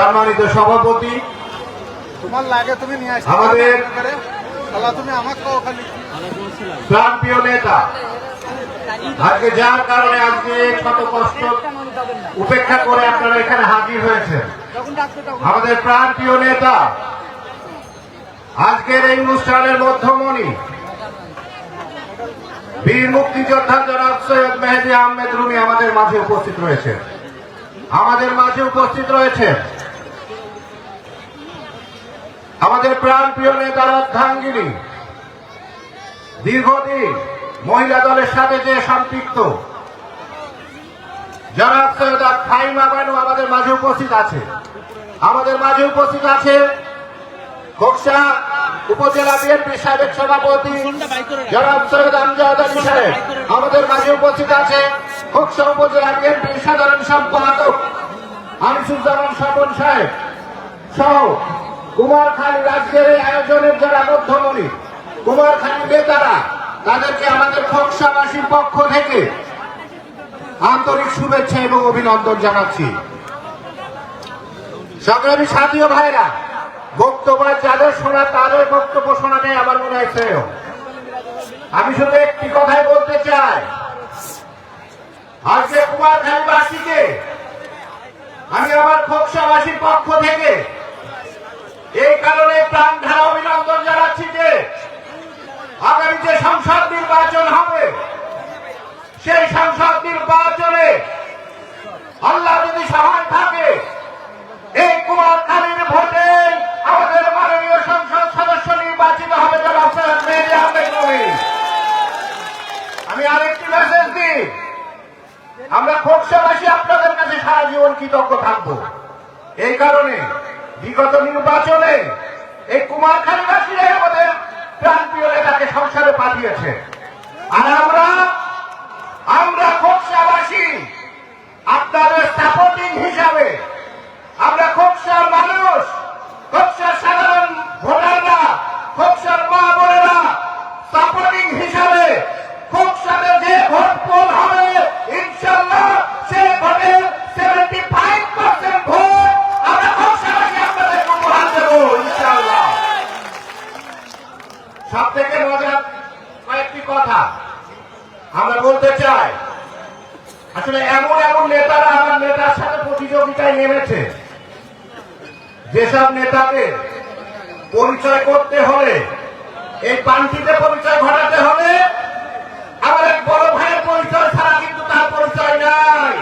সম্মানিত সভাপতি তোমার লাগে তুমি নিয়ে আমাদের- তুমি আমাকে নেতা। আজকে যার কারণে আজকে শত কষ্ট উপেক্ষা করে আপনারা এখানে হাজির হয়েছেন। আমাদের প্রান্তীয় নেতা আজকের এই অনুষ্ঠানের মধ্যমণি বীর মুক্তিযোদ্ধা জনাব সৈয়দ মেহেদি আহমেদ রুমি আমাদের মাঝে উপস্থিত রয়েছে আমাদের মাঝে উপস্থিত রয়েছে আমাদের প্রাণপ্রিয় নেতার অর্ধাঙ্গিনী দীর্ঘদিন মহিলা দলের সাথে যে সম্পৃক্ত জনাব সৈয়দা ফাইমা বানু আমাদের মাঝে উপস্থিত আছে, আমাদের মাঝে উপস্থিত আছে খোকসা উপজেলা বিএনপি সাবেক সভাপতি জনাব সৈয়দ আমজাদ আলী সাহেব, আমাদের মাঝে উপস্থিত আছে খোকসা উপজেলা বিএনপির সাধারণ সম্পাদক আনিসুজ্জামান স্বপন সাহেব সহ কুমারখালী রাজ্যের এই আয়োজনের যারা মধ্যমণি, কুমারখালী নেতারা, তাদেরকে আমাদের খোকসাবাসীর পক্ষ থেকে আন্তরিক শুভেচ্ছা এবং অভিনন্দন জানাচ্ছি। সংগ্রামী সাথীয় ভাইরা, বক্তব্য যাদের শোনা, তাদের বক্তব্য শোনা নেই আমার মনে হয় শ্রেয়। আমি শুধু একটি কথাই বলতে চাই। আজকে কুমারখালীবাসীকে আমি আমার খোকসাবাসীর পক্ষ থেকে এই কারণে প্রাণ ধারা অভিনন্দন জানাচ্ছি যে আগামী যে সংসদ নির্বাচন হবে, সেই সংসদ নির্বাচনে আল্লাহ যদি সহায় থাকে, এই কুমারখালীর ভোটে আমাদের মাননীয় সংসদ সদস্য নির্বাচিত হবে আমি আরেকটি মেসেজ দিই, আমরা খোকসাবাসী আপনাদের কাছে সারা জীবন কৃতজ্ঞ থাকব। এই কারণে বিগত নির্বাচনে এই কুমারখালীবাসীরাই আমাদের প্রান্তীয় নেতাকে সংসারে পাঠিয়েছে। আর আমরা আমরা খোকসাবাসী, আপনাদের সাপোর্টিং হিসাবে, আমরা খোকসার মানুষ, খোকসার সাধারণ ভোটাররা, খোকসার মা বোনেরা সাপোর্টিং হিসাবে খোকসারে যে ভোট পোল হবে ইনশাল্লাহ সে ভোটের সেভেন্টি ফাইভ পার্সেন্ট ভোট আমরা খোকসাবাসী আপনাদের উপহার দেবো ইনশাল্লাহ সব থেকে মজার কয়েকটি কথা আমরা বলতে চাই আসলে এমন এমন নেতারা আমার নেতার সাথে প্রতিযোগিতায় নেমেছে যেসব নেতাকে পরিচয় করতে হলে, এই পান্তিতে পরিচয় ঘটাতে হবে আমার এক বড় ভাইয়ের পরিচয় ছাড়া কিন্তু তার পরিচয় নাই।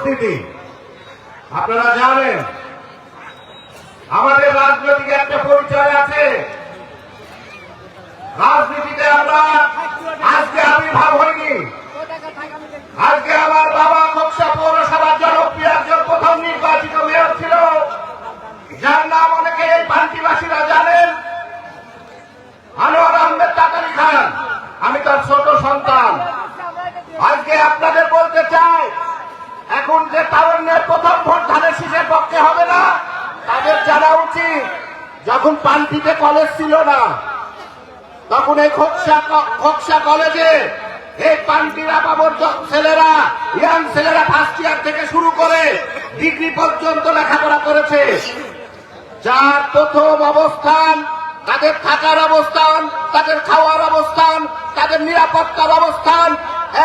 উপস্থিতি আপনারা জানেন, আমাদের রাজনৈতিক একটা পরিচয় আছে। রাজনীতিতে আমরা আজকে আবির্ভাব হইনি। আজকে আমার বাবা কক্সা পৌরসভার জনপ্রিয় একজন প্রথম নির্বাচিত মেয়র ছিল। যার নাম অনেকে এই পান্তিবাসীরা জানেন। আনোয়ার আহমেদ তাতারি খান। আমি তার ছোট সন্তান। আজকে আপনাদের বলতে চাই এখন যে তারণ্যের প্রথম ভোট ধানের শীষের পক্ষে হবে না। তাদের জানা উচিত, যখন পান্তিতে কলেজ ছিল না, তখন এই খোকসা খোকসা কলেজে এই পান্তিরা বাবর ছেলেরা, ইয়াং ছেলেরা ফার্স্ট ইয়ার থেকে শুরু করে ডিগ্রি পর্যন্ত লেখাপড়া করেছে। যার প্রথম অবস্থান, তাদের থাকার অবস্থান, তাদের খাওয়ার অবস্থান, তাদের নিরাপত্তার অবস্থান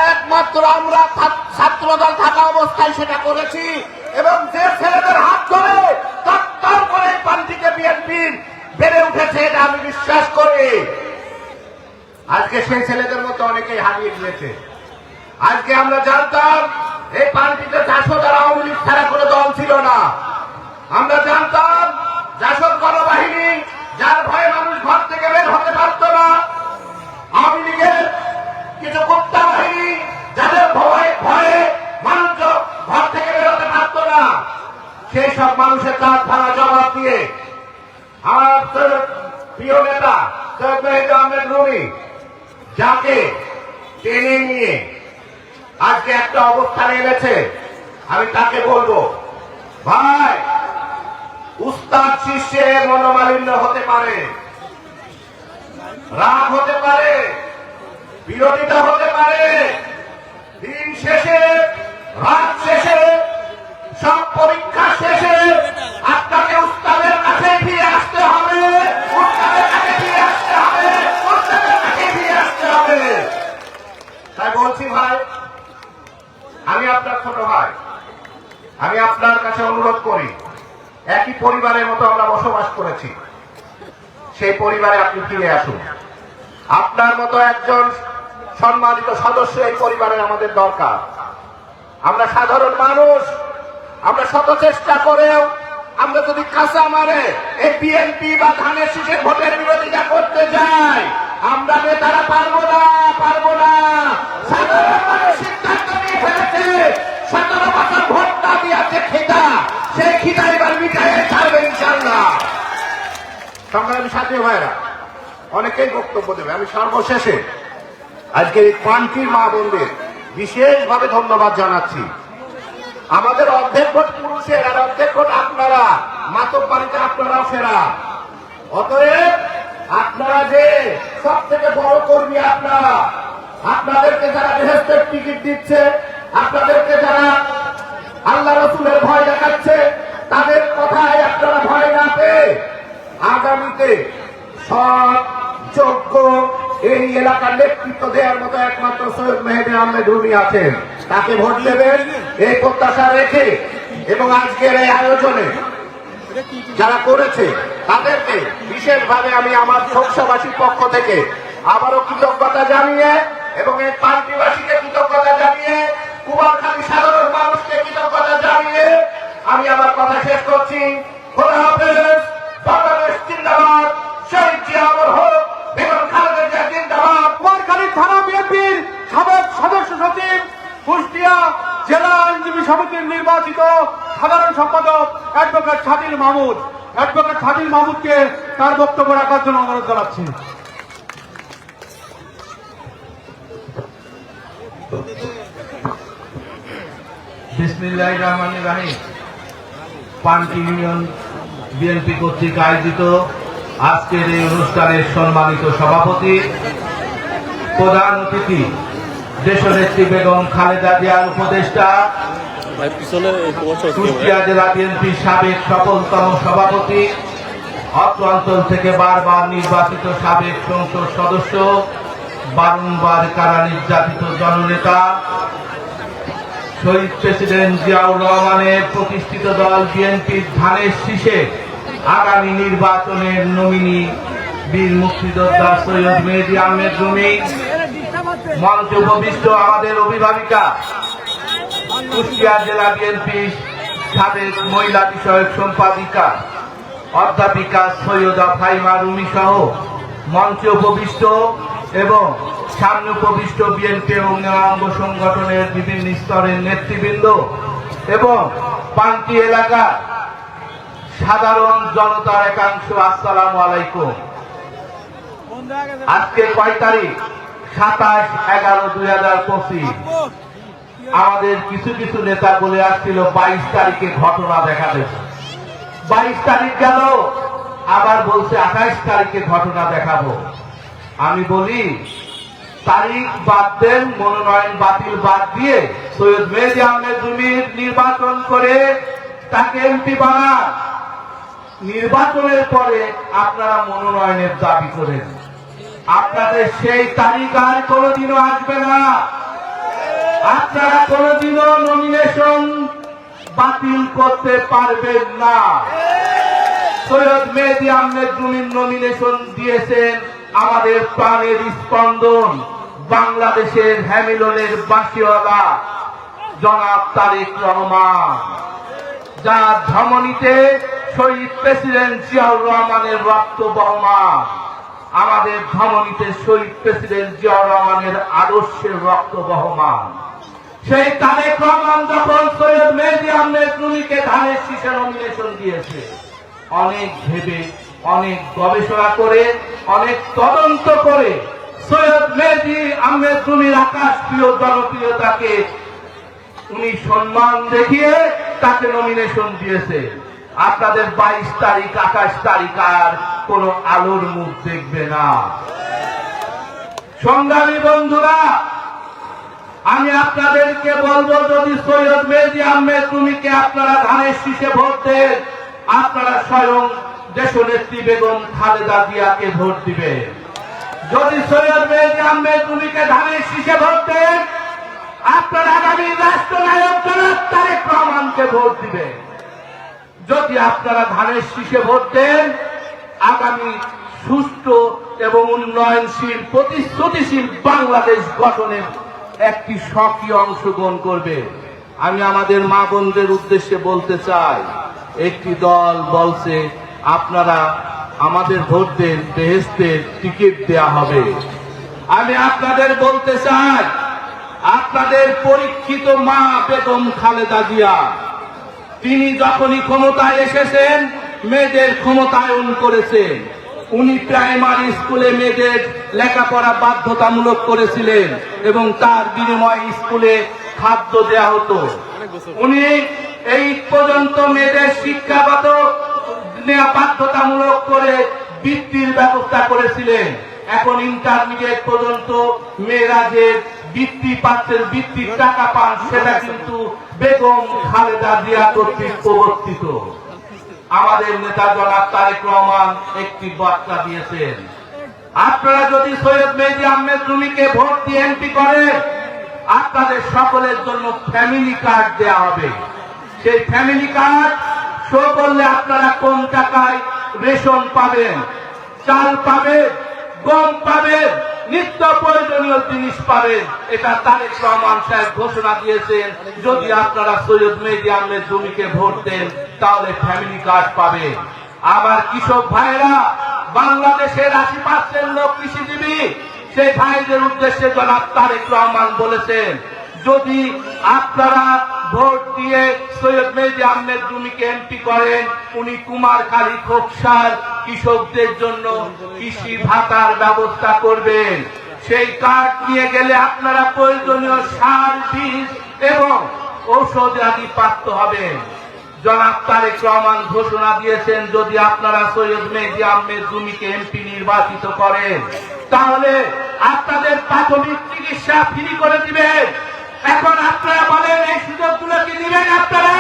একমাত্র আমরা ছা- ছাত্রদল থাকা অবস্থায় সেটা করেছি এবং যে ছেলেদের হাত ধরে তত্তর করে পান্তিকে বিএনপির বেড়ে উঠেছে, এটা আমি বিশ্বাস করি। আজকে সেই ছেলেদের মধ্যে অনেকেই হারিয়ে গিয়েছে আজকে আমরা জানতাম, এই পান্তিতে চারশো দ্বারা আওয়ামী লীগ ছাড়া কোনো দল ছিল না। আমরা জানতাম জাসদ গণবাহিনী যার ভয়ে মানুষ ঘর থেকে বের হতে পারত না আওয়ামী লীগের কিছু গুপ্তা বাহিনী যাদের ভয়ে ভয়ে মানুষ ঘর থেকে বেরোতে পারত না সেই সব মানুষের তার থানা জবাব দিয়ে আমার সৈয়দ প্রিয় নেতা সৈয়দ মেহেদি আহমেদ রুমি যাকে টেনে নিয়ে আজকে একটা অবস্থানে এনেছে আমি তাকে বলব ভাই উস্তাদ শিষ্যে মনোমালিন্য হতে পারে, রাগ হতে পারে, বিরোধিতা হতে পারে। দিন শেষে, রাত শেষে, সব পরীক্ষা শেষে আপনাকে উস্তাদের কাছে ফিরে আসতে হবে, উস্তাদের কাছে ফিরে আসতে হবে, উস্তাদের কাছে ফিরে আসতে হবে। তাই বলছি ভাই, আমি আপনার ছোট ভাই, আমি আপনার কাছে অনুরোধ করি একই পরিবারের মতো আমরা বসবাস করেছি। সেই পরিবারে আপনি ফিরে আসুন। আপনার মতো একজন সম্মানিত সদস্য এই পরিবারের আমাদের দরকার। আমরা সাধারণ মানুষ, আমরা শত চেষ্টা করেও আমরা যদি কাঁচা মারে এই বিএনপি বা ধানের শীষের ভোটের বিরোধিতা করতে যাই, আমরা নেতারা পারব না পারব না। সাধারণ মানুষ সিদ্ধান্ত নিয়ে ফেলেছে। সংগ্রামী সাথী ভাইরা, অনেকেই বক্তব্য দেবে। আমি সর্বশেষে আজকে এই পান্তির মা বোনদের বিশেষভাবে ধন্যবাদ জানাচ্ছি। আমাদের অর্ধেক ভোট পুরুষের আর অর্ধেক ভোট আপনারা মাতব বাড়িতে আপনারা ফেরা অতএব আপনারা যে সব থেকে বড় কর্মী আপনারা, আপনাদেরকে যারা বেহেস্তের টিকিট দিচ্ছে, আপনাদেরকে যারা আল্লাহ রসুলের ভয় দেখাচ্ছে, তাদের কথায় আপনারা ভয় না পেয়ে আগামীতে সৎ, যোগ্য এই এলাকার নেতৃত্ব দেওয়ার মতো একমাত্র সৈয়দ মেহেদি আহমেদ রুমি আছেন। তাকে ভোট দেবেন, এই প্রত্যাশা রেখে এবং আজকের এই আয়োজনে যারা করেছে, তাদেরকে বিশেষভাবে আমি আমার শোকসাবাসীর পক্ষ থেকে আবারও কৃতজ্ঞতা জানিয়ে এবং এই পার্টিবাসীকে কৃতজ্ঞতা জানিয়ে কুমারখালী সাধারণ মানুষকে কৃতজ্ঞতা জানিয়ে আমি আমার কথা শেষ করছি। খোদা জেলা আইনজীবী সমিতির নির্বাচিত সাধারণ সম্পাদক অ্যাডভোকেট স্বাধীন মাহমুদ। অ্যাডভোকেট স্বাধীন মাহমুদকে তার বক্তব্য রাখার জন্য অনুরোধ জানাচ্ছি। বিসমিল্লাহ রহমান রাহিম। পান্টি ইউনিয়ন বিএনপি কর্তৃক আয়োজিত আজকের এই অনুষ্ঠানের সম্মানিত সভাপতি, প্রধান অতিথি দেশনেত্রী বেগম খালেদা জিয়ার উপদেষ্টা। কুষ্টিয়া জেলা বিএনপির সাবেক সফলতম সভাপতি অত্র অঞ্চল থেকে বারবার নির্বাচিত সাবেক সংসদ সদস্য বারংবার কারা নির্যাতিত জননেতা শহীদ প্রেসিডেন্ট জিয়াউর রহমানের প্রতিষ্ঠিত দল বিএনপির ধানের শীষে আগামী নির্বাচনের নমিনি বীর মুক্তিযোদ্ধা সৈয়দ মেহেদি আহমেদ রুমি মঞ্চ উপবিষ্ট আমাদের অভিভাবিকা, কুষ্টিয়া জেলা বিএনপি সাবেক মহিলা বিষয়ক সম্পাদিকা, অধ্যাপিকা সৈয়দা ফাইমা রুমি সহ মঞ্চে উপবিষ্ট এবং সামনে উপবিষ্ট বিএনপি এবং অঙ্গ সংগঠনের বিভিন্ন স্তরের নেতৃবৃন্দ এবং পান্তি এলাকার সাধারণ জনতার একাংশ, আসসালাম আলাইকুম। আজকে কয় তারিখ? সাতাশ এগারো দুই হাজার পঁচিশ। আমাদের কিছু কিছু নেতা বলে আসছিল, বাইশ তারিখে ঘটনা দেখা দেবে। বাইশ তারিখ গেল, আবার বলছে আঠাইশ তারিখে ঘটনা দেখাবো। আমি বলি, তারিখ বাদ দেন, মনোনয়ন বাতিল বাদ দিয়ে সৈয়দ মেহেদি আহমেদ রুমির নির্বাচন করে তাকে এমপি বানান। নির্বাচনের পরে আপনারা মনোনয়নের দাবি করেন। আপনাদের সেই আর কোনোদিনও আসবে না। আপনারা কোনোদিনও নমিনেশন বাতিল করতে পারবেন না। সৈয়দ মেহেদি আহমেদ রুমিন নমিনেশন দিয়েছেন আমাদের প্রাণের স্পন্দন, বাংলাদেশের হ্যামিলনের বাসিওয়ালা জনাব তারেক রহমান। যার ধমনীতে শহীদ প্রেসিডেন্ট জিয়াউর রহমানের রক্ত বহমান আমাদের ধমনীতে শহীদ প্রেসিডেন্ট জিয়াউর রহমানের আদর্শের রক্ত বহমান। সেই তারেক রহমান যখন সৈয়দ মেহেদি আহমেদ রুমিকে ধানের শীষে নমিনেশন দিয়েছে, অনেক ভেবে, অনেক গবেষণা করে, অনেক তদন্ত করে সৈয়দ মেহেদি আহমেদ রুমির আকাশ প্রিয় জনপ্রিয়তাকে উনি সম্মান দেখিয়ে তাকে নমিনেশন দিয়েছে। আপনাদের বাইশ তারিখ, আঠাশ তারিখ আর কোন আলোর মুখ দেখবে না। সংগ্রামী বন্ধুরা, আমি আপনাদেরকে বলব, যদি সৈয়দ মেহেদি আহমেদ তুমিকে আপনারা ধানের শীষে ভোট দেন? আপনারা স্বয়ং দেশনেত্রী বেগম খালেদা জিয়াকে ভোট দিবেন। যদি সৈয়দ মেহেদি আহমেদ তুমিকে ধানের শীষে ভোট দেন? আপনারা আগামী রাষ্ট্রনায়ক জনাব তারেক রহমানকে ভোট দিবেন। যদি আপনারা ধানের শীষে ভোট দেন, আগামী সুস্থ এবং উন্নয়নশীল, প্রতিশ্রুতিশীল বাংলাদেশ গঠনের একটি সক্রিয় অংশগ্রহণ করবে। আমি আমাদের মা বোনদের উদ্দেশ্যে বলতে চাই, একটি দল বলছে, আপনারা আমাদের ভোট দেন বেহেস্তের টিকিট দেয়া হবে। আমি আপনাদের বলতে চাই, আপনাদের পরীক্ষিত মা বেগম খালেদা জিয়া তিনি যখনই ক্ষমতায় এসেছেন, মেয়েদের ক্ষমতায়ন করেছেন। উনি প্রাইমারি স্কুলে মেয়েদের লেখাপড়া বাধ্যতামূলক করেছিলেন এবং তার বিনিময়ে স্কুলে খাদ্য দেয়া হতো। উনি এই পর্যন্ত মেয়েদের শিক্ষাগত নেওয়া বাধ্যতামূলক করে বৃত্তির ব্যবস্থা করেছিলেন। এখন ইন্টারমিডিয়েট পর্যন্ত মেয়েরা যে বৃত্তি পাচ্ছেন বৃত্তির টাকা পান, সেটা কিন্তু বেগম খালেদা জিয়া কর্তৃক প্রবর্তিত। আমাদের নেতা জনাব তারেক রহমান একটি বার্তা দিয়েছেন। আপনারা যদি সৈয়দ মেহেদি আহমেদ রুমিকে ভোট দিয়ে এমপি করেন, আপনাদের সকলের জন্য ফ্যামিলি কার্ড দেয়া হবে। সেই ফ্যামিলি কার্ড শো করলে আপনারা কোন টাকায় রেশন পাবেন? চাল পাবেন? গম পাবেন? নিত্য প্রয়োজনীয় জিনিস পাবেন। এটা তারেক রহমান সাহেব ঘোষণা দিয়েছেন, যদি আপনারা সৈয়দ মেহেদি আহমেদ জমিকে ভোট দেন, তাহলে ফ্যামিলি কার্ড পাবে আবার কৃষক ভাইরা বাংলাদেশের আশি পার্সেন্ট লোক কৃষিজীবী। সেই ভাইদের উদ্দেশ্যে জনাব তারেক রহমান বলেছেন, যদি আপনারা ভোট দিয়ে সৈয়দ মেহেদি আহমেদ জুমিকে এমপি করেন, উনি কুমারখালী খোকসার কৃষকদের জন্য কৃষি ভাতার ব্যবস্থা করবেন। সেই কার্ড নিয়ে গেলে আপনারা প্রয়োজনীয় সার, বীজ এবং ঔষধ আদি প্রাপ্ত হবেন। জনাব তারেক রহমান ঘোষণা দিয়েছেন, যদি আপনারা সৈয়দ মেহেদি আহমেদ জুমিকে এমপি নির্বাচিত করেন, তাহলে আপনাদের প্রাথমিক চিকিৎসা ফ্রি করে দিবেন। এখন আপনারা বলেন, এই সুযোগগুলো কি দিবেন আপনারা?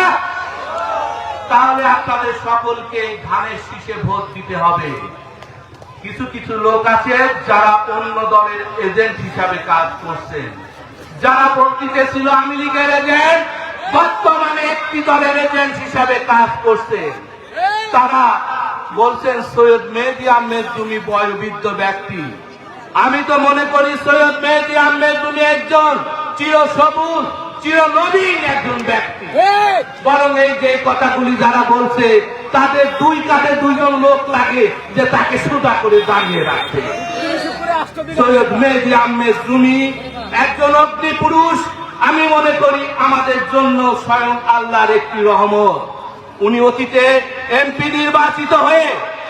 তাহলে আপনাদের সকলকে ধানের শীষে ভোট দিতে হবে। কিছু কিছু লোক আছে যারা অন্য দলের এজেন্ট হিসাবে কাজ করছেন যারা বলতে ছিল আমি লীগের এজেন্ট, বর্তমানে একটি দলের এজেন্ট হিসাবে কাজ করছেন তারা বলছেন, সৈয়দ মেহেদি আহমেদ তুমি বয়োবৃদ্ধ ব্যক্তি। আমি তো মনে করি, সৈয়দ মেহেদি আহমেদ তুমি একজন চির সবুজ চির নবীন একজন ব্যক্তি। বরং এই যে কথাগুলি যারা বলছে তাদের দুই কাঁধে দুইজন লোক লাগে যে তাকে সোজা করে দাঁড়িয়ে রাখতে সৈয়দ মেহেদি আহমেদ রুমি একজন অগ্নি পুরুষ। আমি মনে করি আমাদের জন্য স্বয়ং আল্লাহর একটি রহমত। উনি অতীতে এমপি নির্বাচিত হয়ে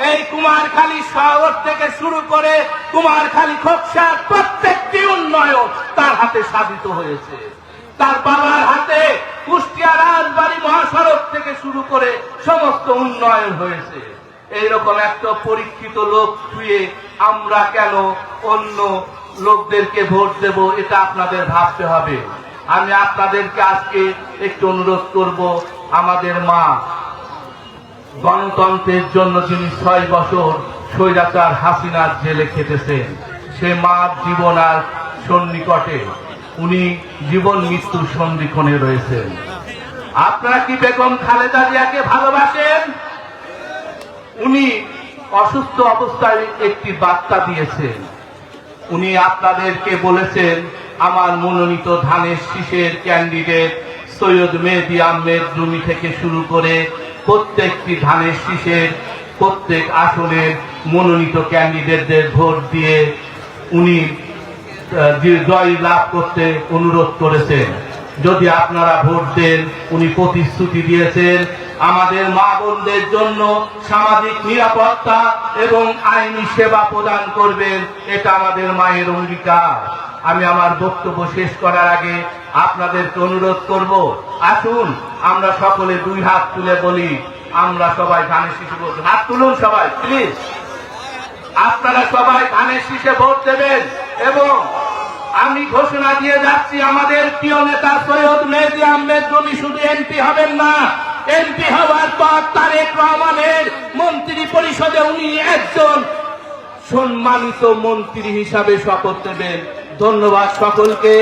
এই কুমারখালী শহর থেকে শুরু করে কুমারখালী খোকসার প্রত্যেকটি উন্নয়ন তার হাতে সাধিত হয়েছে। তার বাবার হাতে কুষ্টিয়া রাজবাড়ি মহাসড়ক থেকে শুরু করে সমস্ত উন্নয়ন হয়েছে। এইরকম একটা পরীক্ষিত লোক শুয়ে আমরা কেন অন্য লোকদেরকে ভোট দেব এটা আপনাদের ভাবতে হবে। আমি আপনাদেরকে আজকে একটু অনুরোধ করব, আমাদের মা গণতন্ত্রের জন্য যিনি ছয় বছর স্বৈরাচার হাসিনার জেলে খেটেছেন সে মার জীবন আর সন্নিকটে উনি জীবন মৃত্যুর সন্ধিক্ষণে রয়েছেন। আপনারা কি বেগম খালেদা জিয়াকে ভালোবাসেন? উনি অসুস্থ অবস্থায় একটি বার্তা দিয়েছেন। উনি আপনাদেরকে বলেছেন, আমার মনোনীত ধানের শীষের ক্যান্ডিডেট সৈয়দ মেহেদি আহমেদ রুমি থেকে শুরু করে প্রত্যেকটি ধানের শীষের, প্রত্যেক আসনের মনোনীত ক্যান্ডিডেটদের ভোট দিয়ে উনি জয় লাভ করতে অনুরোধ করেছেন। যদি আপনারা ভোট দেন, উনি প্রতিশ্রুতি দিয়েছেন আমাদের মা বোনদের জন্য সামাজিক নিরাপত্তা এবং আইনি সেবা প্রদান করবেন, এটা আমাদের মায়ের অঙ্গীকার। আমি আমার বক্তব্য শেষ করার আগে আপনাদেরকে অনুরোধ করব, আসুন আমরা সকলে দুই হাত তুলে বলি, আমরা সবাই ধানের শিশু ভোট হাত তুলুন সবাই প্লিজ আপনারা সবাই ধানের শীষে ভোট দেবেন এবং আমি ঘোষণা দিয়ে যাচ্ছি, আমাদের প্রিয় নেতা সৈয়দ মেহদি আহমেদ রবি শুধু এমপি হবেন না এমপি হওয়ার পর তারেক রহমানের মন্ত্রী পরিষদে উনি একজন সম্মানিত মন্ত্রী হিসাবে শপথ নেবেন। ধন্যবাদ সকলকে।